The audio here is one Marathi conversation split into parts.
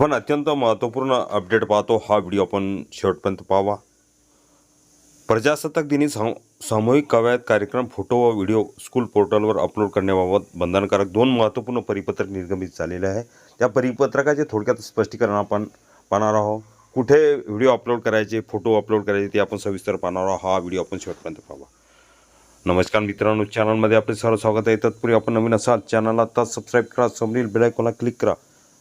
आपण अत्यंत महत्त्वपूर्ण अपडेट पाहतो हा व्हिडिओ आपण शेवटपर्यंत पाहावा. प्रजासत्ताक दिनी साम सामूहिक कवायत कार्यक्रम फोटो व व्हिडिओ स्कूल पोर्टलवर अपलोड करण्याबाबत बंधनकारक दोन महत्त्वपूर्ण परिपत्रक निर्गमित झालेले आहे. त्या परिपत्रकाचे थोडक्यात स्पष्टीकरण आपण पाहणार आहोत. कुठे व्हिडिओ अपलोड करायचे फोटो अपलोड करायचे ते आपण सविस्तर पाहणार आहोत. हा व्हिडिओ आपण शेवटपर्यंत पाहावा. नमस्कार मित्रांनो चॅनलमध्ये आपले सर्व स्वागत आहे. तत्पूर्वी आपण नवीन असाल चॅनलला आता सबस्क्राईब करा समोरील बेलायकोला क्लिक करा.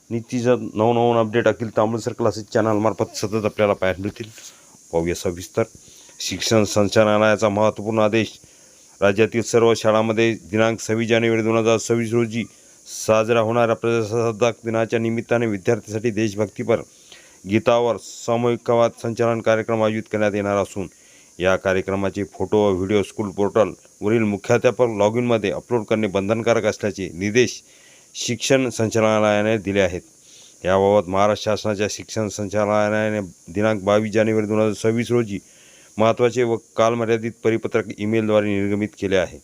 नितीचं नवनवीन अपडेट अखिल तांबळसर क्लासेस चॅनलमार्फत सतत आपल्याला पाहायला मिळतील. पाहूया सविस्तर. शिक्षण संचालनालयाचा महत्त्वपूर्ण आदेश. राज्यातील सर्व शाळांमध्ये दिनांक सव्वीस जानेवारी दोन हजार सव्वीस रोजी साजरा होणाऱ्या प्रजासत्ताक दिनाच्या निमित्ताने विद्यार्थ्यांसाठी देशभक्तीपर गीतावर सामूहिक कवाद संचालन कार्यक्रम आयोजित करण्यात येणार असून या कार्यक्रमाचे फोटो व व्हिडिओ स्कूल पोर्टलवरील मुख्याध्यापक लॉग इनमध्ये अपलोड करणे बंधनकारक असल्याचे निर्देश शिक्षण संचालनालयाने दिले आहेत. याबाबत महाराष्ट्र शासनाच्या शिक्षण संचालनालयाने दिनांक बावीस जानेवारी दोन हजार सव्वीस रोजी महत्त्वाचे व कालमर्यादित परिपत्रक ईमेलद्वारे निर्गमित केले आहे.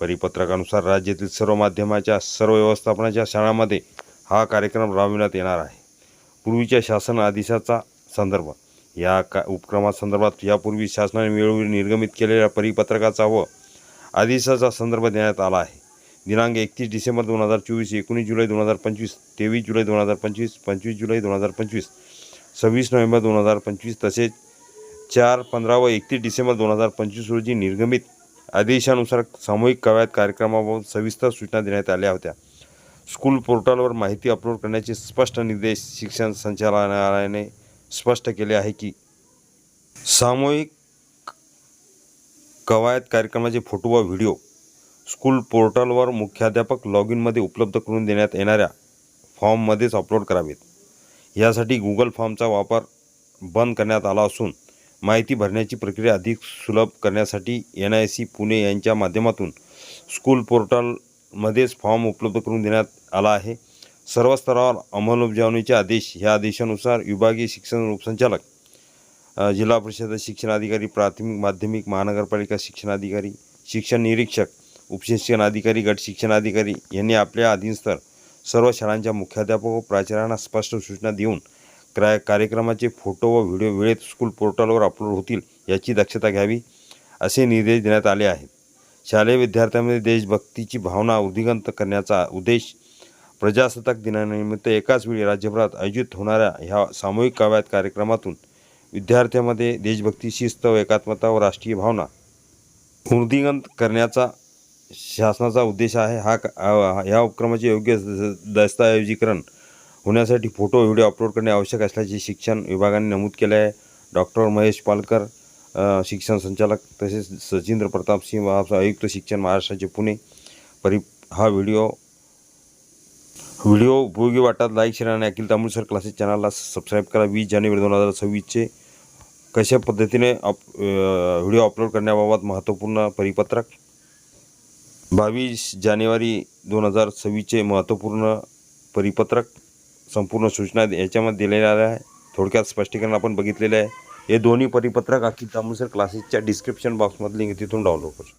परिपत्रकानुसार राज्यातील सर्व माध्यमाच्या सर्व व्यवस्थापनाच्या शाळांमध्ये हा कार्यक्रम राबविण्यात येणार आहे. पूर्वीच्या शासन आदेशाचा संदर्भ. या का उपक्रमासंदर्भात यापूर्वी शासनाने वेळोवेळी निर्गमित केलेल्या परिपत्रकाचा व आदेशाचा संदर्भ देण्यात आला आहे. दिनांक एकतीस डिसेंबर दोन हजार चोवीस एकोणीस जुलै दोन हजार पंचवीस तेवीस जुलै दोन हजार पंचवीस पंचवीस जुलै दोन हजार पंचवीस सव्वीस नोव्हेंबर दोन हजार पंचवीस तसेच चार पंधरा व एकतीस डिसेंबर दोन हजार पंचवीस रोजी निर्गमित आदेशानुसार सामूहिक कवायत कार्यक्रमाबाबत सविस्तर सूचना देण्यात आल्या होत्या. स्कूल पोर्टलवर माहिती अपलोड करण्याचे स्पष्ट निर्देश शिक्षण संचालनालयाने स्पष्ट केले आहे की सामूहिक कवायत कार्यक्रमाचे फोटो व व्हिडिओ स्कूल पोर्टलवर मुख्याध्यापक लॉग इनमध्ये उपलब्ध करून देण्यात येणाऱ्या फॉर्ममध्येच अपलोड करावेत. यासाठी गुगल फॉर्मचा वापर बंद करण्यात आला असून माहिती भरण्याची प्रक्रिया अधिक सुलभ करण्यासाठी एन आय सी पुणे यांच्या माध्यमातून स्कूल पोर्टलमध्येच फॉर्म उपलब्ध करून देण्यात आला आहे. सर्व स्तरावर अंमलबजावणीचे आदेश ह्या आदेशानुसार विभागीय शिक्षण उपसंचालक जिल्हा परिषद शिक्षणाधिकारी प्राथमिक माध्यमिक महानगरपालिका शिक्षणाधिकारी शिक्षण निरीक्षक उपशिक्षण अधिकारी गट शिक्षणाधिकारी यांनी आपल्या अधीनस्तर सर्व शाळांच्या मुख्याध्यापक व प्राचार्यांना स्पष्ट सूचना देऊन क्रा कार्यक्रमाचे फोटो व व्हिडिओ वेळेत स्कूल पोर्टलवर अपलोड होतील याची दक्षता घ्यावी असे निर्देश देण्यात आले आहेत. शालेय विद्यार्थ्यांमध्ये देशभक्तीची भावना उद्दिगंत करण्याचा उद्देश प्रजासत्ताक दिनानिमित्त एकाच वेळी राज्यभरात आयोजित होणाऱ्या ह्या सामूहिक कवायत कार्यक्रमातून विद्यार्थ्यांमध्ये देशभक्ती शिस्त व एकात्मता व राष्ट्रीय भावना वृद्धिंगत करण्याचा शासनाचा उद्देश आहे हा ह्या उपक्रमाचे योग्य द- दस्तऐवजीकरण होण्यासाठी फोटो व्हिडिओ अपलोड करणे आवश्यक असल्याचे शिक्षण विभागाने नमूद केले आहे. डॉक्टर महेश पालकर शिक्षण संचालक तसेच सचिंद्र प्रताप सिंह आयुक्त शिक्षण महाराष्ट्राचे पुणे. परि हा व्हिडिओ व्हिडिओ उपयोगी वाटतात लाईक शेअर आणि अखिल तांबुळसर क्लासेस चॅनलला सबस्क्राईब करा. वीस जानेवारी दोन हजार सव्वीसचे कशा पद्धतीने अप व्हिडिओ अपलोड करण्याबाबत महत्त्वपूर्ण परिपत्रक? बावीस जानेवारी दोन हजार सव्वीसचे महत्त्वपूर्ण परिपत्रक संपूर्ण सूचना याच्यामध्ये दिलेल्या आहे थोडक्यात स्पष्टीकरण आपण बघितलेले आहे. हे दोन्ही परिपत्रक अखिल तामुसर क्लासेसच्या डिस्क्रिप्शन बॉक्समधली तिथून डाउनलोड करू